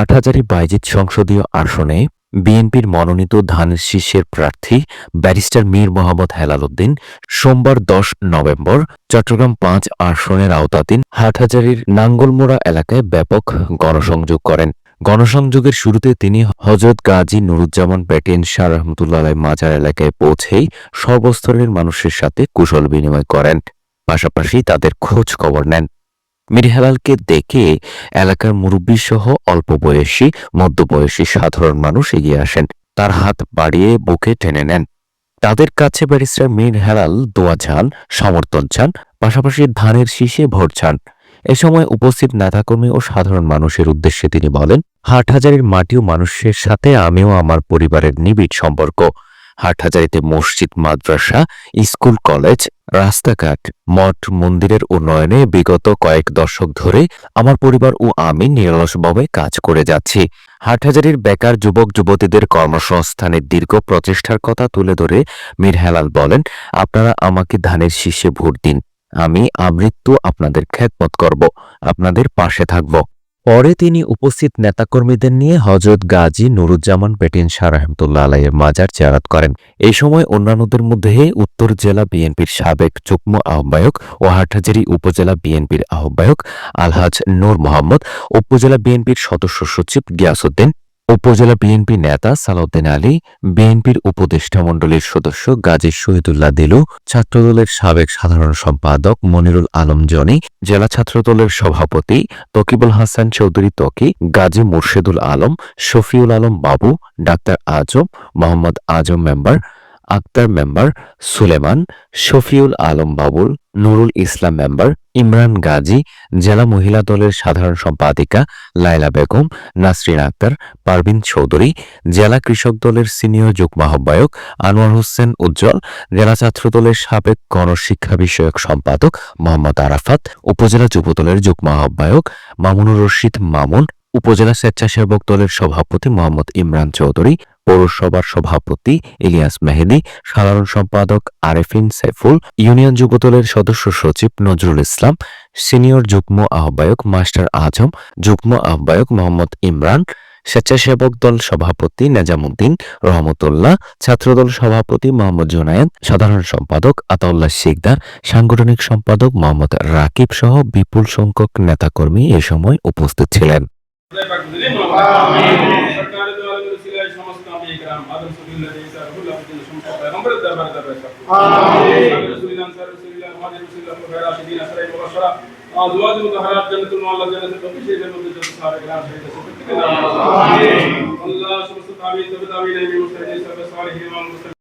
হাটহাজারী বাইজিৎ সংসদীয় আসনে বিএনপির মনোনীত ধানের শীর্ষের প্রার্থী ব্যারিস্টার মীর মোহাম্মদ হেলাল উদ্দিন সোমবার দশ নভেম্বর চট্টগ্রাম পাঁচ আসনের আওতাধীন হাটহাজারীর নাঙ্গলমোড়া এলাকায় ব্যাপক গণসংযোগ করেন। গণসংযোগের শুরুতে তিনি হজরত গাজী নুরুজ্জামান পেটেন শাহ রহমতুল্লাহ মাজার এলাকায় পৌঁছেই সর্বস্তরের মানুষের সাথে কুশল বিনিময় করেন। পাশাপাশি তাদের খোঁজ খবর নেন। মীর হেলালকে দেখে এলাকার মুরব্বী সহ অল্প বয়সী, মধ্যবয়সী সাধারণ মানুষ এগিয়ে আসেন। তার হাত বাড়িয়ে বুকে টেনে নেন। তাদের কাছে ব্যারিস্টার মীর হেলাল দোয়া চান, সমর্থন চান, পাশাপাশি ধানের শীষে ভোট চান। এ সময় উপস্থিত নেতাকর্মী ও সাধারণ মানুষের উদ্দেশ্যে তিনি বলেন, হাটহাজারির মাটি ও মানুষের সাথে আমিও আমার পরিবারের নিবিড় সম্পর্ক। হাটহাজারিতে মসজিদ, মাদ্রাসা, স্কুল, কলেজ, রাস্তাঘাট, মঠ, মন্দিরের উন্নয়নে বিগত কয়েক দশক ধরে আমার পরিবার ও আমি নিরলসভাবে কাজ করে যাচ্ছি। হাটহাজারির বেকার যুবক, যুবতীদের কর্মসংস্থানের দীর্ঘ প্রচেষ্টার কথা তুলে ধরে মীর হেলাল বলেন, আপনারা আমাকে ধানের শীর্ষে ভোট দিন। আমি আমৃত্যু আপনাদের খেদমত করব। আপনাদের পাশে থাকব। পরে তিনি উপস্থিত নেতাকর্মীদের নিয়ে হজরত গাজী নুরুজ্জামান পেটিন শাহ রহমতুল্লাহ আলাইয়ের মাজার চেয়ারাত করেন। এই সময় অন্যান্যদের মধ্যে উত্তর জেলা বিএনপির সাবেক যুগ্ম আহ্বায়ক ও হাটহাজারী উপজেলা বিএনপির আহ্বায়ক আলহাজ নূর মোহাম্মদ, উপজেলা বিএনপির সদস্য সচিব গিয়াসউদ্দিন উপজেলা বিএনপি নেতা সালাউদ্দিন আলী, বিএনপির উপদেষ্টা মণ্ডলীর সদস্য গাজী শহীদুল্লাহ দিলু, ছাত্রদলের সাবেক সাধারণ সম্পাদক মনিরুল আলম জনি, জেলা ছাত্রদলের সভাপতি তকিবুল Hasan Chowdhury Taqi, Gazi Murshidul Alam, Shafiul Alam Babu, doctor Azam, Mohammad Azam member Akhtar member Suleman, Shafiul Alam Babul, Nurul Islam member Imran Gazi, জেলা মহিলা দলের সাধারণ সম্পাদিকা লায়লা বেগম, নাসরিন আক্তার, পারভিন চৌধুরী, জেলা কৃষক দলের সিনিয়র যুগ্ম আহ্বায়ক আনোয়ার হোসেন উজ্জ্বল, জেলা ছাত্র দলের সাবেক গণশিক্ষা বিষয়ক সম্পাদক মোহাম্মদ আরাফাত, উপজেলা যুবদলের যুগ্ম আহ্বায়ক মামুনুর রশিদ মামুন, উপজেলা স্বেচ্ছাসেবক দলের সভাপতি মোহাম্মদ ইমরান চৌধুরী পৌরসভার সভাপতি ইলিয়াস মেহেদি, সাধারণ সম্পাদক আরেফিন সাইফুল, ইউনিয়ন যুবদলের সদস্য সচিব নজরুল ইসলাম, সিনিয়র যুগ্ম আহ্বায়ক মাস্টার আজম, যুগ্ম আহ্বায়ক মোহাম্মদ ইমরান, স্বেচ্ছাসেবক দল সভাপতি নেজামুদ্দিন রহমতুল্লাহ, ছাত্রদল সভাপতি মোহাম্মদ জোনায়েদ, সাধারণ সম্পাদক আতাউল্লাহ শিকদার, সাংগঠনিক সম্পাদক মোহাম্মদ রাকিব সহ বিপুল সংখ্যক নেতাকর্মী এ সময় উপস্থিত ছিলেন। صحابه کرام آدم سبیل اللہ علیہ وسلم اللہ علیہ وسلم پیغمبر دربار دربار شاہ آمین رسول اللہ انصار رسول اللہ محمد رسول اللہ خیر راشدین اسرائے مبشرہ أزواج مطهرات جنت المعلا جنت بخشے جنت جنت صاحب کرام شہید سبحان اللہ آمین اللہ سبحانہ و تعالی تبارک و تعالی نے مستعین صلی اللہ علیہ وسلم